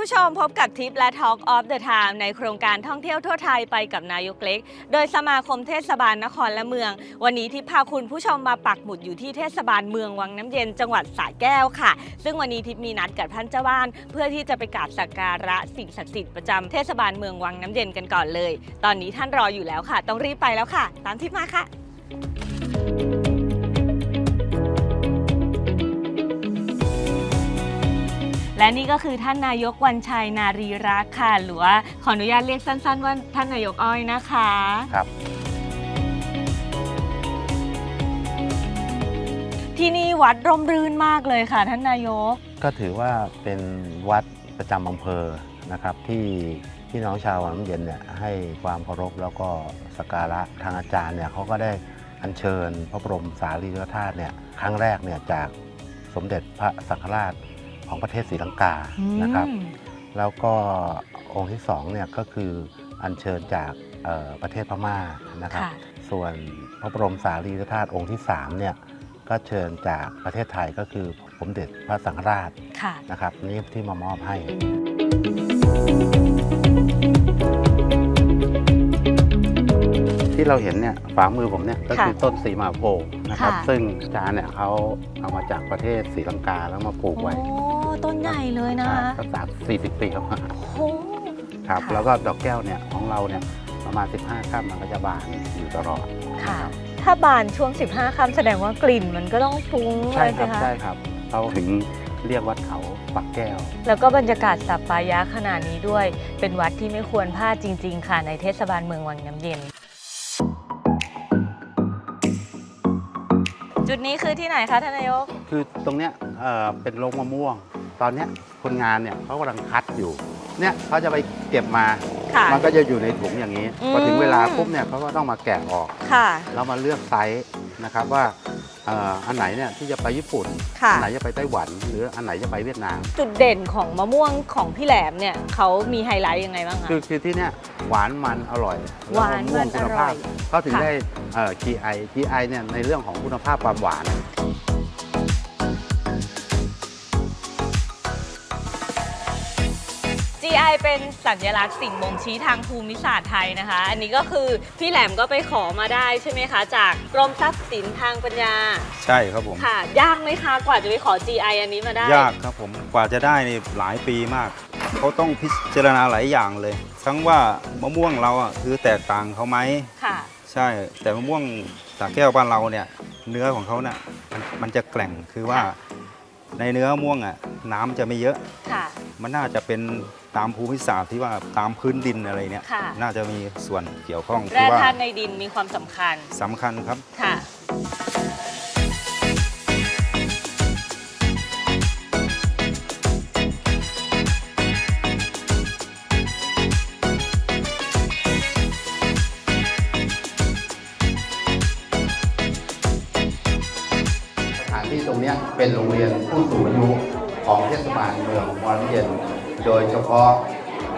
ผู้ชมพบกับทิปและ Talk of the Time ในโครงการท่องเที่ยวทั่วไทยไปกับนายกเล็ก โดยสมาคมเทศบาลนครและเมือง วันนี้ทิพพาคุณผู้ชมมาปักหมุดอยู่ที่เทศบาลเมืองวังน้ำเย็นจังหวัดสระแก้วค่ะ ซึ่งวันนี้ทิพมีนัดกับท่านเจ้าบ้าน เพื่อที่จะไปกราบสักการะสิ่งศักดิ์สิทธิ์ประจำเทศบาลเมืองวังน้ำเย็นกันก่อนเลย ตอนนี้ท่านรออยู่แล้วค่ะ ต้องรีบไปแล้วค่ะ ตามทิพมาค่ะ และนี่ก็คือท่านนายกวันชัยนารีรักษ์ค่ะ หรือว่าขออนุญาตเรียกสั้น ๆ ว่าท่านนายกอ้อยนะคะ ครับ ที่นี่วัดร่มรื่นมากเลยค่ะท่านนายก ก็ถือว่าเป็นวัดประจำอำเภอนะครับ ที่พี่น้องชาววังน้ำเย็นเนี่ยให้ความเคารพแล้วก็สักการะทางอาจารย์เนี่ยเขาก็ได้อัญเชิญพระบรมสารีริกธาตุเนี่ยครั้งแรกเนี่ยจากสมเด็จพระสังฆราช ของประเทศศรีลังกานะครับอืมแล้วก็องค์ที่สองเนี่ยก็คืออัญเชิญจากเอ่อประเทศพม่านะครับค่ะส่วนพระบรมสารีริกธาตุองค์ที่สามเนี่ยก็เชิญจากประเทศไทยก็คือสมเด็จพระสังฆราชค่ะนะครับนี่ที่มามอบให้ที่เราเห็นเนี่ยฝามือผมเนี่ยก็คือค่ะต้นสีมาโพธิ์นะครับค่ะซึ่งอาจารย์เนี่ยเขาเอามาจากประเทศศรีลังกาแล้วมาปลูกโอ้ไว้ ต้นใหญ่เลยนะใช่ก็สามสี่สิบปีครับโอ้โหครับค่ะแล้วก็ดอกแก้วเนี่ยของเราเนี่ยประมาณ 15ข้ามมันก็จะบานอยู่ตลอดค่ะ ถ้าบานช่วง 15ค่ำแสดงว่ากลิ่นมันก็ต้องฟุ้งเลใช่ยครัสิบคะใช่ครับเขาถึงเรียกวัดเขาปักแก้ว แล้วก็บรรยากาศสัปปายะขนาดนี้ด้วย เป็นวัดที่ไม่ควรพลาดจริง ๆ ค่ะในเทศบาลเมืองวังน้ำเย็น จุดนี้คือที่ไหนคะท่านนายก คือตรงเนี้ยเอ่อเป็นโรงมะม่วง ตอนเนี้ยคนงานเนี่ยเขากำลังคัดอยู่ เนี่ยเขาจะไปเก็บมา ค่ะ มันก็จะอยู่ในถุงอย่างนี้ อืม พอถึงเวลาปุ๊บเนี่ยเขาก็ต้องมาแกะออก ค่ะ แล้วมาเลือกไซส์นะครับว่าเอ่ออันไหนเนี่ยที่จะไปญี่ปุ่น ค่ะ อัไหนจะไปไต้หวัน หรืออันไหนจะไปเวียดนาม จุดเด่นของมะม่วงของพี่แหลมเนี่ยเขามีไฮไลท์ยังไงบ้างคะ คือคือที่เนี่ยหวานมันอร่อยหวานมันแล้ก็คุณอร่ภาอพยเขาถึงค่ะ ได้เอ่อ GI GI เนี่ยในเรื่องของคุณภาพความหวาน GI เป็นสัญลักษณ์สิ่งบ่งชี้ทางภูมิศาสตร์ไทยนะคะ อันนี้ก็คือพี่แหลมก็ไปขอมาได้ใช่ไหมคะ จากกรมทรัพย์สินทางปัญญา ใช่ครับผม ค่ะ ยากไหมคะกว่าจะไปขอ GI อันนี้มาได้ ยากครับผมกว่าจะได้นี่หลายปีมาก เขาต้องพิจารณาหลายอย่างเลย ทั้งว่ามะม่วงเราอะคือแตกต่างเขาไหมค่ะ ใช่แต่มะม่วงสาแก้วบ้านเราเนี่ยเนื้อของเขาเนี่ยมันมันจะแกร่งคือว่า ในเนื้อมะม่วงอะน้ำจะไม่เยอะ ค่ะ มันน่าจะเป็น ตามภูมิศาสตร์ที่ว่าตามพื้นดินอะไรเนี่ยค่ะ น่าจะมีส่วนเกี่ยวข้องแร่คือว่าธาตุในดินมีความสำคัญสำคัญครับ ค่ะ สถานที่ตรงเนี้ยเป็นโรงเรียนผู้สูงอายุของเทศบาลเมืองวอร์เย็น โดยเฉพาะ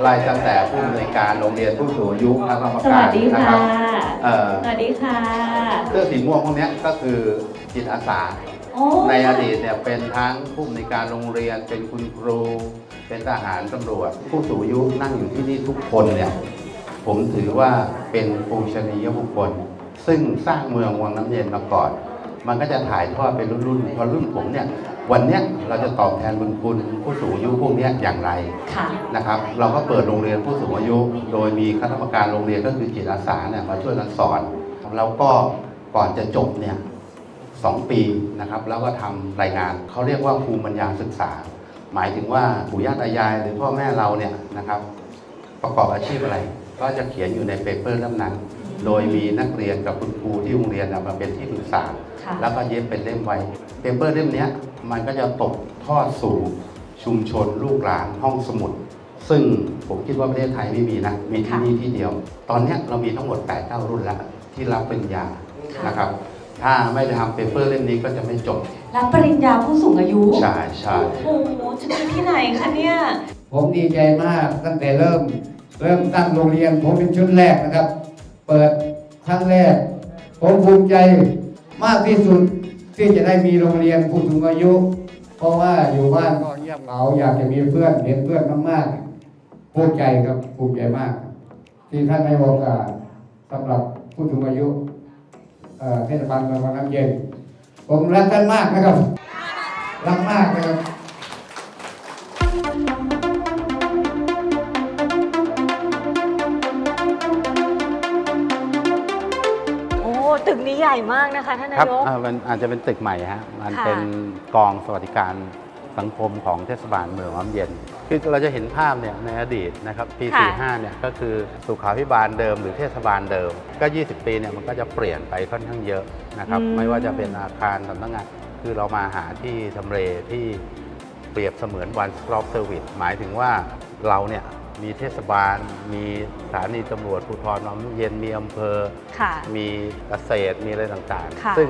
ไล่ตั้งแต่ผู้อำนวยการโรงเรียนผู้สูงอายุคณะกรรมสกาวัรสดีนะคค่ะ รับเอ่อสวัสดีค่ะเสื้อสีม่วงพวกเนี้ยก็คือจิตอาสา โอ้ในอดีตเนี่ยเป็นทั้งผู้อำนวยการโรงเรียนเป็นคุณครู เป็นทหารตำรวจ ผู้สูงอายุนั่งอยู่ที่นี่ทุกคนเนี่ยผมถือว่าเป็นปูชนียบุคคล ซึ่งสร้างเมืองวังน้ำเย็นมาก่อน มันก็จะถ่ายทอดเป็นรุ่นๆพอรุ่นผมเนี่ยวันเนี้ยเราจะตอบแทนบุญคุณผู้สูงอายุพวกเนี้ยอย่างไรค่ะ นะครับ เราก็เปิดโรงเรียนผู้สูงอายุ โดยมีคณะกรรมการโรงเรียนก็คือจิตอาสาเนี่ยมาช่วยกันสอนแล้วก็ก่อนจะจบเนี่ยสองปีนะครับแล้วก็ทำรายงานเขาเรียกว่าภูมิปัญญาศึกษา หมายถึงว่าปู่ย่าตายายหรือพ่อแม่เราเนี่ยนะครับ ประกอบอาชีพอะไร ก็จะเขียนอยู่ในเปเปอร์เล่มนั้น โดยมีนักเรียนกับคุณครูที่โรงเรียนน่ะมาเป็นที่ปรึกษา ค่ะ แล้วก็เย็บเป็นเล่มไว้เปเปอร์เล่มเนี้ยมันก็จะตกทอดสู่ชุมชนลูกหลานห้องสมุด ซึ่งผมคิดว่าประเทศไทยไม่มีนะ มีที่ค่ะ นี่ที่เดียว ตอนเนี้ยเรามีทั้งหมด 8 9 รุ่นแล้วที่รับปริญญาค่ะนะครับ ถ้าไม่ได้ทำเปเปอร์เล่มนี้ก็จะไม่จบรับปริญญาผู้สูงอายุใช่ใช่โอ้โหจะมีที่ไหนคะเนี่ย ผมดีใจมากตั้งแต่เริ่ม เริ่มตั้งโรงเรียน ผมเป็นชุดแรกนะครับ เปิดครั้งแรก ผมภูมิใจมากที่สุดที่จะได้มีโรงเรียนผู้สูงอายุ เพราะว่าอยู่บ้านก็เงียบเหงาอยากจะมีเพื่อนเห็นเพื่อนมากๆภูมิใจครับภูมิใจมาก ที่ท่านให้โอกาสสำหรับผู้สูงอายุเทศบาลเมืองวังน้ำเย็น ผมรักท่านมากนะครับ รักมากนะครับ กนี้ใหญ่มากนะคะท่านนาครับยก อ่ามันอาจจะเป็นตึกใหม่ฮะ มันค่ะ เป็นกองสวัสดิการสังคมของเทศบาลเมืองน้ำเย็น คือเราจะเห็นภาพเนี่ยในอดีตนะครับปี ค่ะ 45 เนี่ยก็คือสุขาพิบาลเดิมหรือเทศบาลเดิม ก็ 20 ปีเนี่ยมันก็จะเปลี่ยนไปค่อนข้างเยอะนะครับ ไม่ว่าจะเป็นอาคารสำนักงาน คือเรามาหาที่ทำเลที่เปรียบเสมือน one stop service หมายถึงว่าเราเนี่ย มีเทศบาล มีสถานีตำรวจภูธรน้ำเย็นมีอำเภอ ค่ะ มีเกษตรมีอะไรต่างค่ะ ๆ ซึ่ง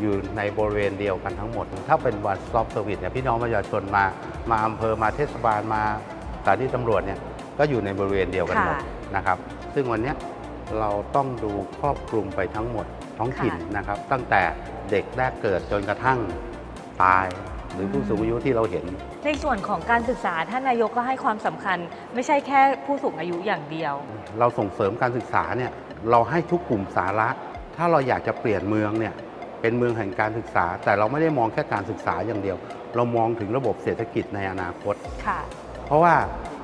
อยู่ในบริเวณเดียวกันทั้งหมด ถ้าเป็น one stop service เนี่ยพี่น้องประชาชนมามาอำเภอมาเทศบาลมาสถานีตำรวจเนี่ยก็อยู่ในบริเวณเดียวกันหมดค่ะนะครับ ซึ่งวันเนี้ยเราต้องดูครอบคลุมไปทั้งหมดท้องถิ่นค่ะ นะครับ ตั้งแต่เด็กแรกเกิดจนกระทั่งตาย หรือผู้สูงอายุที่เราเห็น ในส่วนของการศึกษาท่านนายกก็ให้ความสำคัญ ไม่ใช่แค่ผู้สูงอายุอย่างเดียว เราส่งเสริมการศึกษาเนี่ยเราให้ทุกกลุ่มสาระ ถ้าเราอยากจะเปลี่ยนเมืองเนี่ยเป็นเมืองแห่งการศึกษา แต่เราไม่ได้มองแค่การศึกษาอย่างเดียว เรามองถึงระบบเศรษฐกิจในอนาคตค่ะ เพราะว่า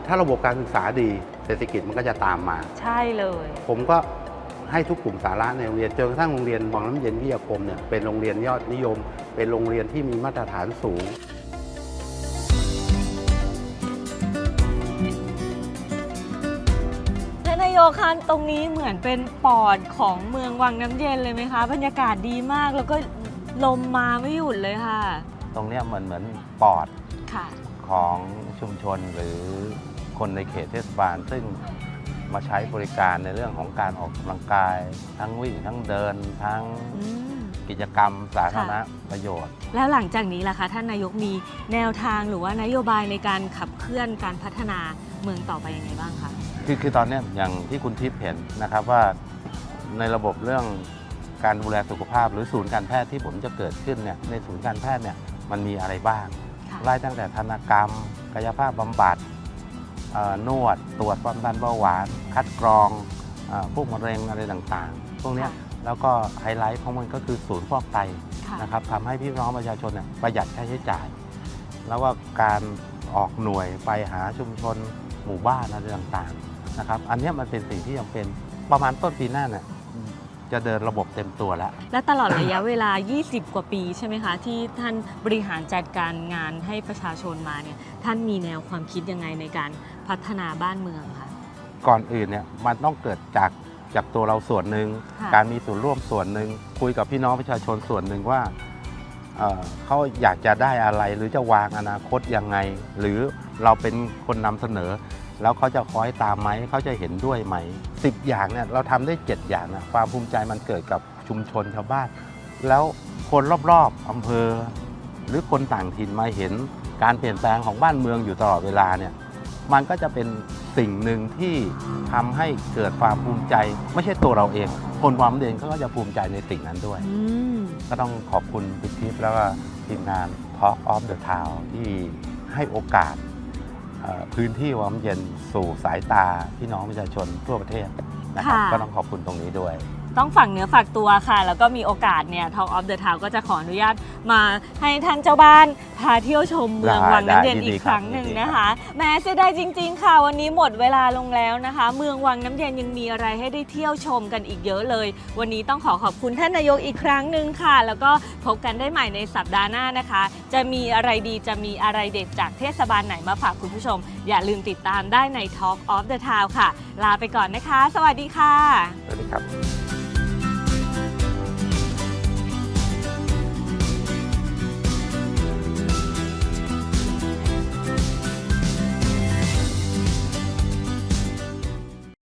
ถ้าระบบการศึกษาดีเศรษฐกิจมันก็จะตามมา ใช่เลย ผมก็ ให้ทุกกลุ่มสาระในโรงเรียนจนกระทั่งโรงเรียนวังน้ำเย็นวิทยาคมเนี่ยเป็นโรงเรียนยอดนิยม เป็นโรงเรียนที่มีมาตรฐานสูงท่านนายกคะตรงนี้เหมือนเป็นปอดของเมืองวังน้ำเย็นเลยไหมคะ บรรยากาศดีมากแล้วก็ลมมาไม่หยุดเลยค่ะ ตรงเนี้ยเหมือนเหมือนปอดค่ะของชุมชนหรือคนในเขตเทศบาล ซึ่ง มาใช้บริการในเรื่องของการออกกำลังกาย ทั้งวิ่งทั้งเดินทั้งอืม กิจกรรมสาธารณค่ะประโยชน์ แล้วหลังจากนี้ล่ะคะ ท่านนายกมีแนวทางหรือว่านโยบายในการขับเคลื่อนการพัฒนาเมืองต่อไปยังไงบ้างคะ คือคือตอนเนี้ยอย่างที่คุณทิพย์เห็นนะครับว่าในระบบเรื่องการดูแลสุขภาพ หรือศูนย์การแพทย์ที่ผมจะเกิดขึ้นเนี่ยในศูนย์การแพทย์เนี่ยมันมีอะไรบ้างค่ะ ไล่ตั้งแต่ธนกรรม กายภาพบำบัดเอ่อ นวดตรวจความดันเบาหวาน คัดกรองเออพวกมะเร็งอะไรต่างๆ พวกเนี้ยค่ะแล้วก็ไฮไลท์ของมันก็คือศูนย์ฟอกไตค่ะนะครับทำให้พี่น้องประชาชนเนี่ยประหยัดค่าใช้จ่าย แล้วก็การออกหน่วยไปหาชุมชนหมู่บ้านอะไรต่างๆนะครับ อันเนี้ยมันเป็นสิ่งที่จำเป็นประมาณต้นปีหน้าเนี่ย จะเดินระบบเต็มตัวแล้ว และตลอดระยะเวลา 20 กว่าปีใช่ไหมคะ ที่ท่านบริหารจัดการงานให้ประชาชนมาเนี่ยท่านมีแนวความคิดยังไงในการพัฒนาบ้านเมืองคะก่อนอื่นเนี่ยมันต้องเกิดจากจากตัวเราส่วนหนึ่งค่ะ การมีส่วนร่วมส่วนหนึ่งคุยกับพี่น้องประชาชนส่วนหนึ่งว่าเอ่อเขาอยากจะได้อะไรหรือจะวางอนาคตยังไง หรือเราเป็นคนนำเสนอ แล้วเขาจะคอยตามไหมเขาจะเห็นด้วยไหมสิบอย่างเนี่ยเราทำได้ 7 อย่างนะความภูมิใจมันเกิดกับชุมชนชาวบ้าน แล้วคนรอบๆอำเภอ หรือคนต่างถิ่นมาเห็นการเปลี่ยนแปลงของบ้านเมืองอยู่ตลอดเวลาเนี่ยมันก็จะเป็นสิ่งหนึ่งที่ทำให้เกิดความภูมิใจ ไม่ใช่ตัวเราเอง คนความเด่นเขาก็จะภูมิใจในสิ่งนั้นด้วยอืมก็ต้องขอบคุณพิทิพย์แล้วก็ทีมงาน Talk of the Town ที่ให้โอกาสเอ่อ พื้นที่วามเย็นสู่สายตาพี่น้องประชาชนทั่วประเทศนะครับค่ะ ก็ต้องขอบคุณตรงนี้ด้วย ต้องฝังเนื้อฝากตัวค่ะ แล้วก็มีโอกาสเนี่ย Talk of the Town ก็จะขออนุญาตมาให้ท่านเจ้าบ้าน พาเที่ยวชมเมืองได้วังน้ำเย็นได้ยินดีอีกครั้งหนึ่งครับนะคะแม้เสียดายจริง ๆ ค่ะ วันนี้หมดเวลาลงแล้วนะคะ เมืองวังน้ำเย็นยังมีอะไรให้ได้เที่ยวชมกันอีกเยอะเลย วันนี้ต้องขอขอบคุณท่านนายกอีกครั้งหนึ่งค่ะ แล้วก็พบกันได้ใหม่ในสัปดาห์หน้านะคะ จะมีอะไรดีจะมีอะไรเด็ดจากเทศบาลไหนมาฝากคุณผู้ชม อย่าลืมติดตามได้ใน Talk of the Town ค่ะ ลาไปก่อนนะคะ สวัสดีค่ะ สวัสดีครับ